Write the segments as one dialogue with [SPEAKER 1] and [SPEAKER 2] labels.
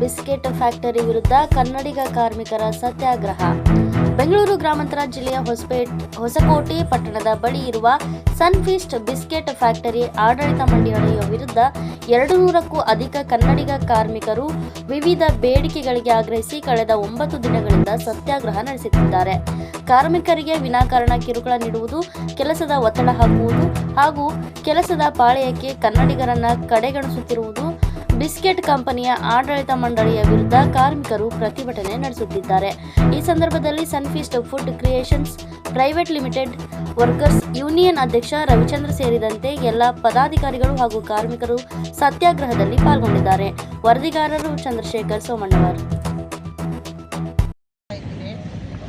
[SPEAKER 1] Biscuit factory ವಿರುದ್ಧ ಕನ್ನಡಿಗ ಕಾರ್ಮಿಕರ ಸತ್ಯಾಗ್ರಹ. ಬೆಂಗಳೂರು ಗ್ರಾಮಾಂತರ ಜಿಲ್ಲೆಯ ಹೊಸಪೇಟ್, ಹೊಸಕೋಟೆ ಪಟ್ಟಣದ ಬಳಿ ಇರುವ ಸನ್ಫೀಸ್ಟ್ ಬಿಸ್ಕೆಟ್ ಫ್ಯಾಕ್ಟರಿ ಆಡಳಿತ ಮಂಡಳಿಯ ವಿರುದ್ಧ ಎರಡು ನೂರಕ್ಕೂ ಅಧಿಕ ಕನ್ನಡಿಗ ಕಾರ್ಮಿಕರು ವಿವಿಧ ಬೇಡಿಕೆಗಳಿಗೆ ಆಗ್ರಹಿಸಿ ಕಳೆದ ಒಂಬತ್ತು ದಿನಗಳಿಂದ ಸತ್ಯಾಗ್ರಹ ನಡೆಸುತ್ತಿದ್ದಾರೆ. ಕಾರ್ಮಿಕರಿಗೆ ವಿನಾಕಾರಣ ಕಿರುಕುಳ ನೀಡುವುದು, ಕೆಲಸದ ಒತ್ತಡ ಹಾಕುವುದು ಹಾಗೂ ಕೆಲಸದ ಪಾಳೆಯಕ್ಕೆ ಕನ್ನಡಿಗರನ್ನ ಕಡೆಗಣಿಸುತ್ತಿರುವುದು ಬಿಸ್ಕೆಟ್ ಕಂಪನಿಯ ಆಡಳಿತ ಮಂಡಳಿಯ ವಿರುದ್ಧ ಕಾರ್ಮಿಕರು ಪ್ರತಿಭಟನೆ ನಡೆಸುತ್ತಿದ್ದಾರೆ. ಈ ಸಂದರ್ಭದಲ್ಲಿ Sunfeast food creations private limited workers union ಅಧ್ಯಕ್ಷ ರವಿಚಂದ್ರ ಸೇರಿದಂತೆ ಎಲ್ಲ ಪದಾಧಿಕಾರಿಗಳು ಹಾಗೂ ಕಾರ್ಮಿಕರು ಸತ್ಯಾಗ್ರಹದಲ್ಲಿ ಪಾಲ್ಗೊಂಡಿದ್ದಾರೆ. ವರದಿಗಾರರು ಚಂದ್ರಶೇಖರ್ ಸೋಮಣ್ಣವರ್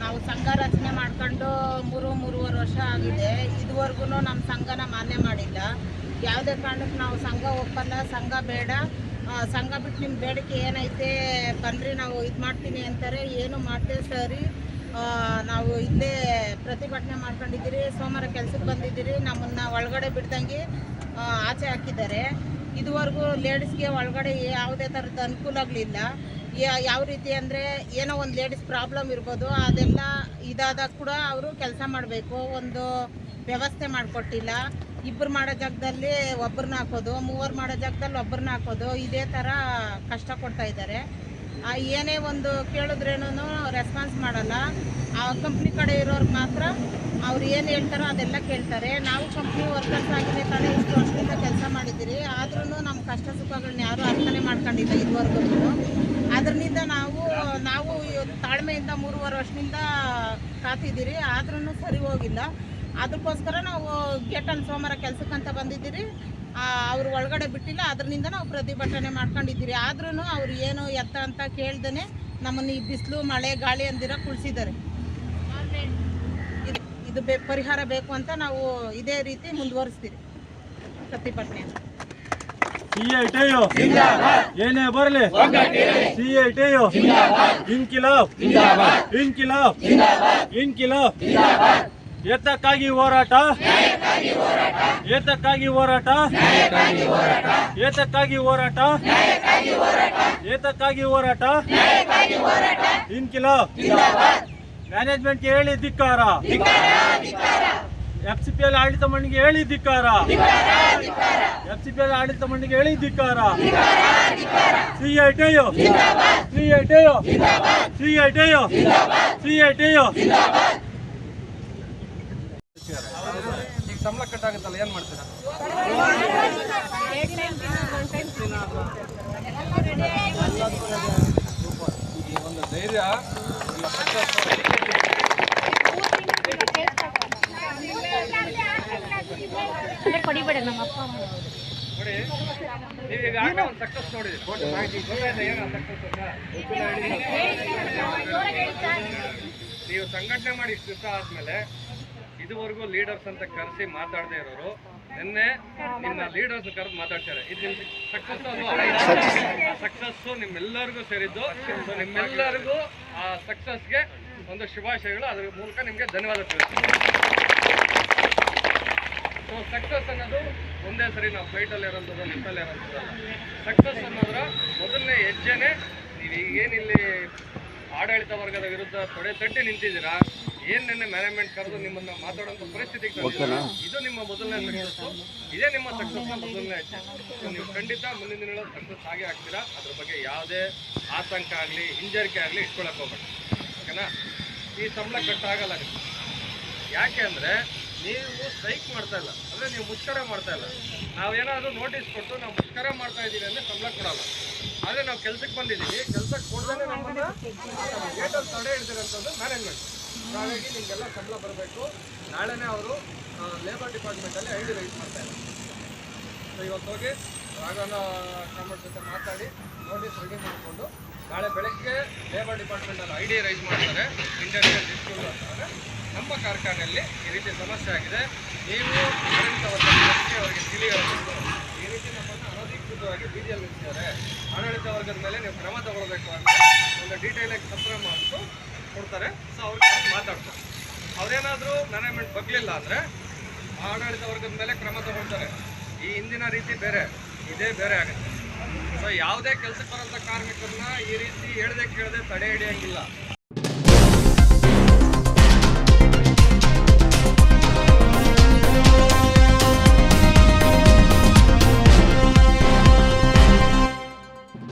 [SPEAKER 2] ನಾವು ಸಂಘ ರಚನೆ ಮಾಡ್ಕೊಂಡು ಮೂರು, ಮೂರುವರೆ ವರ್ಷ ಆಗಿದೆ. ಇದುವರೆಗೂ ನಮ್ಮ ಸಂಘನ ಮಾನ್ಯ ಮಾಡಿಲ್ಲ. ಯಾವುದೇ ಕಾರಣಕ್ಕೆ ನಾವು ಸಂಘ ಒಪ್ಪಲ್ಲ, ಸಂಘ ಬೇಡ. ಸಂಘ ಬಿಟ್ಟು ನಿಮ್ಮ ಬೇಡಿಕೆ ಏನೈತೆ, ಬಂದರೆ ನಾವು ಇದು ಮಾಡ್ತೀನಿ ಅಂತಾರೆ. ಏನು ಮಾಡ್ತೇವೆ ಸರಿ. ನಾವು ಇಲ್ಲೇ ಪ್ರತಿಭಟನೆ ಮಾಡ್ಕೊಂಡಿದ್ದೀರಿ, ಸೋಮವಾರ ಕೆಲಸಕ್ಕೆ ಬಂದಿದ್ದೀರಿ, ನಮ್ಮನ್ನು ಒಳಗಡೆ ಬಿಡ್ದಂಗೆ ಆಚೆ ಹಾಕಿದ್ದಾರೆ. ಇದುವರೆಗೂ ಲೇಡೀಸ್ಗೆ ಒಳಗಡೆ ಯಾವುದೇ ಥರದ ಅನುಕೂಲ ಆಗಲಿಲ್ಲ. ಯಾವ ರೀತಿ ಅಂದರೆ ಏನೋ ಒಂದು ಲೇಡೀಸ್ ಪ್ರಾಬ್ಲಮ್ ಇರ್ಬೋದು, ಅದೆಲ್ಲ ಇದಾದಾಗ ಕೂಡ ಅವರು ಕೆಲಸ ಮಾಡಬೇಕು. ಒಂದು ವ್ಯವಸ್ಥೆ ಮಾಡಿಕೊಟ್ಟಿಲ್ಲ. ಇಬ್ಬರು ಮಾಡೋ ಜಾಗದಲ್ಲಿ ಒಬ್ಬರನ್ನ ಹಾಕೋದು, ಮೂವರು ಮಾಡೋ ಜಾಗದಲ್ಲಿ ಒಬ್ಬರನ್ನ ಹಾಕೋದು, ಇದೇ ಥರ ಕಷ್ಟ ಕೊಡ್ತಾ ಇದ್ದಾರೆ. ಏನೇ ಒಂದು ಕೇಳಿದ್ರೇನು ರೆಸ್ಪಾನ್ಸ್ ಮಾಡಲ್ಲ. ಆ ಕಂಪ್ನಿ ಕಡೆ ಇರೋರ್ಗೆ ಮಾತ್ರ ಅವ್ರು ಏನು ಹೇಳ್ತಾರೋ ಅದೆಲ್ಲ ಕೇಳ್ತಾರೆ. ನಾವು ಕಂಪ್ನಿ ವರ್ಕರ್ಸ್ ಆಗಿದೆ ತಾನೆ ಇಷ್ಟು ವರ್ಷದಿಂದ ಕೆಲಸ ಮಾಡಿದ್ದೀರಿ. ಆದ್ರೂ ನಮ್ಮ ಕಷ್ಟ ಸುಖಗಳನ್ನ ಯಾರೂ ಅರ್ಥನೆ ಮಾಡ್ಕೊಂಡಿಲ್ಲ ಇದುವರೆಗೂ ಅದರಿಂದ ನಾವು ನಾವು ತಾಳ್ಮೆಯಿಂದ ಮೂರುವರೆ ವರ್ಷದಿಂದ ಕಾತಿದ್ದೀರಿ. ಆದ್ರೂ ಸರಿ ಹೋಗಿಲ್ಲ. ಅದಕ್ಕೋಸ್ಕರ ನಾವು ಗೇಟಲ್ಲಿ ಸೋಮವಾರ ಕೆಲಸಕ್ಕಂತ ಬಂದಿದ್ದೀರಿ. ಅವ್ರು ಒಳಗಡೆ ಬಿಟ್ಟಿಲ್ಲ ಅದರಿಂದ ನಾವು ಪ್ರತಿಭಟನೆ ಮಾಡ್ಕೊಂಡಿದ್ದೀರಿ. ಆದ್ರೂ ಅವ್ರು ಏನು ಎತ್ತ ಅಂತ ಕೇಳ್ದೇ ನಮ್ಮನ್ನು ಈ ಬಿಸಿಲು ಮಳೆ ಗಾಳಿ ಅಂದಿರ ಕುಳಿಸಿದ್ದಾರೆ. ಇದು- ಇದು ಬೇ ಪರಿಹಾರ ಬೇಕು ಅಂತ ನಾವು ಇದೇ ರೀತಿ ಮುಂದುವರಿಸ್ತೀರಿ. ಪ್ರತಿಭಟನೆ.
[SPEAKER 3] ಸಿಐಟಿಯು ಏನೇ ಬರಲಿ? ಸಿಐಟಿಯು ಇನ್ಕಿಲಾಬ್. ಇನ್ಕಿಲಾಬ್. ಇನ್ಕಿಲಾಬ್. ಏತಕ್ಕಾಗಿ ಹೋರಾಟ. ಏತಕ್ಕಾಗಿ ಹೋರಾಟ. ಏತಕ್ಕಾಗಿ ಹೋರಾಟ. ಏತಕ್ಕಾಗಿ ಹೋರಾಟ. ಇನ್ ಕಿಲೋ ಮ್ಯಾನೇಜ್ಮೆಂಟ್ಗೆ ಹೇಳಿ ಧಿಕ್ಕಾರ. ಎಫ್ ಸಿ ಪಿ ಎಲ್ ಆಡಳಿತ ಮಂಡಳಿಗೆ ಹೇಳಿ ಧಿಕ್ಕಾರ. ಎಫ್ ಸಿ ಪಿ ಎಲ್ ಆಡಳಿತ ಮಂಡಳಿಗೆ ಹೇಳಿ ಧಿಕ್ಕಾರ. ಸಿಐಟಿಯು ಸಿ ಐ ಸಿಐಟಿಯು ಈಗ ಸಂಬಳ ಕಟ್ಟಾಗುತ್ತಲ್ಲ, ಏನು ಮಾಡ್ತೀರಾ? ಈ ಒಂದು ಧೈರ್ಯ ನೋಡಿ ಒಂದು ನೋಡಿದ್ರಿ ನೀವು ಸಂಘಟನೆ ಮಾಡಿ ಇಷ್ಟು ದಿವಸ ಆದ್ಮೇಲೆ ಇದುವರೆಗೂ ಲೀಡರ್ಸ್ ಅಂತ ಕರೆಸಿ ಮಾತಾಡದೇ ಇರೋರು, ನಿನ್ನೆ ನಿಮ್ಮ ಲೀಡರ್ಸ್ ಕರೆದು ಮಾತಾಡ್ತಾರೆ. ಇದು ಸಕ್ಸಸ್ ನಿಮ್ಮೆಲ್ಲರಿಗೂ ಸೇರಿದ್ದು. ಸೊ ನಿಮ್ಮೆಲ್ಲರಿಗೂ ಆ ಸಕ್ಸಸ್ಗೆ ಒಂದು ಶುಭಾಶಯಗಳು. ಅದ್ರ ಮೂಲಕ ನಿಮಗೆ ಧನ್ಯವಾದ ತಿಳಿಸ್ತೀನಿ. ಸೊ ಸಕ್ಸಸ್ ಅನ್ನೋದು ಒಂದೇ ಸರಿ ನಾವು ಫ್ಲೈಟಲ್ಲಿ ಇರೋಂಥದ್ದು, ನಿಮ್ಮಲ್ಲಿ ಇರೋಂಥದ್ದು ಸಕ್ಸಸ್ ಅನ್ನೋದ್ರ ಮೊದಲನೇ ಹೆಜ್ಜೆನೆ ನೀವು ಈಗೇನಿಲ್ಲಿ ಆಡಳಿತ ವರ್ಗದ ವಿರುದ್ಧ ತೊಡೆ ತಟ್ಟಿ ನಿಂತಿದ್ದೀರಾ ಏನ್ ನಿನ್ನೆ ಮ್ಯಾನೇಜ್ಮೆಂಟ್ ಕರೆದು ನಿಮ್ಮನ್ನ ಮಾತಾಡೋಂಥ ಪರಿಸ್ಥಿತಿಗೆ ತಂದಿದ್ದೀರಾ? ಇದು ನಿಮ್ಮ ಮೊದಲನೇ ಸಕ್ಸಸ್ ಇದೇ ನಿಮ್ಮ ಸಕ್ಸಸ್ ಮೊದಲನೇ ಹೆಜ್ಜೆ ನೀವು ಖಂಡಿತ ಮುಂದಿನ ದಿನಗಳಲ್ಲಿ ಸಕ್ಸಸ್ ಆಗೇ ಆಗ್ತೀರಾ? ಅದ್ರ ಬಗ್ಗೆ ಯಾವುದೇ ಆತಂಕ ಆಗಲಿ ಹಿಂಜರಿಕೆ ಆಗಲಿ ಇಟ್ಕೊಳಕ್ ಹೋಗ್ಬೇಡಿ. ಓಕೆನಾ? ಈ ಸಂಬಳ ಕಟ್ಟಾಗಲ್ಲ ನಿಮ್ಗೆ. ಯಾಕೆ ಅಂದ್ರೆ ನೀವು ಸ್ಟ್ರೈಕ್ ಮಾಡ್ತಾ ಇಲ್ಲ. ಅಂದ್ರೆ ನೀವು ಮುಷ್ಕರ ಮಾಡ್ತಾ ಇಲ್ಲ. ನಾವೇನಾದ್ರೂ ನೋಟಿಸ್ ಕೊಟ್ಟು ನಾವು ಮುಷ್ಕರ ಮಾಡ್ತಾ ಇದ್ದೀವಿ ಅಂದ್ರೆ ಸಂಬಳ ಕೊಡಲ್ಲ. ಆದರೆ ನಾವು ಕೆಲ್ಸಕ್ಕೆ ಬಂದಿದ್ದೀವಿ. ಕೆಲ್ಸಕ್ಕೆ ಕೊಡ್ದೇ ನಮ್ಮನ್ನ ಗೇಟಲ್ಲಿ ತಡೆ ಹಿಡ್ದಿರೋಂಥದ್ದು ಮ್ಯಾನೇಜ್ಮೆಂಟ್ ಹಾಗಾಗಿ ನಿಮಗೆಲ್ಲ ಸಂಬಳ ಬರಬೇಕು. ನಾಳೆನೇ ಅವರು ಲೇಬರ್ ಡಿಪಾರ್ಟ್ಮೆಂಟಲ್ಲಿ ಐ ಡಿ ರೈಸ್ ಮಾಡ್ತಾ ಇದ್ದಾರೆ. ಸೊ ಇವತ್ತು ಹೋಗಿ ರಾಘವನ ಕಾಮರ್ಸ್ ಜೊತೆ ಮಾತಾಡಿ ನೋಟಿಸ್ ರೆಡಿ ಮಾಡಿಕೊಂಡು ನಾಳೆ ಬೆಳಗ್ಗೆ ಲೇಬರ್ ಡಿಪಾರ್ಟ್ಮೆಂಟಲ್ಲಿ ಐ ಡಿ ರೈಸ್ ಮಾಡ್ತಾರೆ ಇಂಡಸ್ಟ್ರಿಯಲ್ ಡಿಸ್ಪ್ಯೂಟ್ ಅಂತಾರೆ ನಮ್ಮ ಕಾರ್ಖಾನೆಯಲ್ಲಿ ಈ ರೀತಿ ಸಮಸ್ಯೆ ಆಗಿದೆ. ನೀವು ಆಡಳಿತ ಅವರಿಗೆ ತಿಳಿಯಬೇಕು. ಈ ರೀತಿ ನಮ್ಮನ್ನು ಅನಧಿಕೃತವಾಗಿ ಬೀದಿಯಲ್ಲಿ ನಿಲ್ಲಿಸಿದ್ದಾರೆ. ಆಡಳಿತ ವರ್ಗದ ಮೇಲೆ ನೀವು ಕ್ರಮ ತಗೊಳ್ಬೇಕು ಅಂತ ಒಂದು ಡೀಟೇಲಾಗಿ ಪತ್ರ ಮಾಡಿಬಿಟ್ಟು ಕೊಡ್ತಾರೆ. ಸೊ ಅವ್ರಿಗೆ ಮಾತಾಡ್ತಾರೆ. ಅವ್ರೇನಾದರೂ ಮ್ಯಾನೇಜ್ಮೆಂಟ್ ಬಗ್ಲಿಲ್ಲ ಅಂದರೆ ಆಡಳಿತ ವರ್ಗದ ಮೇಲೆ ಕ್ರಮ ತಗೊಳ್ತಾರೆ. ಈ ಹಿಂದಿನ ರೀತಿ ಬೇರೆ, ಇದೇ ಬೇರೆ ಆಗುತ್ತೆ. ಸೊ ಯಾವುದೇ ಕೆಲಸಕ್ಕೆ ಬರೋಂಥ ಕಾರ್ಮಿಕರನ್ನ ಈ ರೀತಿ ಹೇಳ್ದೆ ಕೇಳದೆ ತಡೆ ಹಿಡಿಯಂಗಿಲ್ಲ.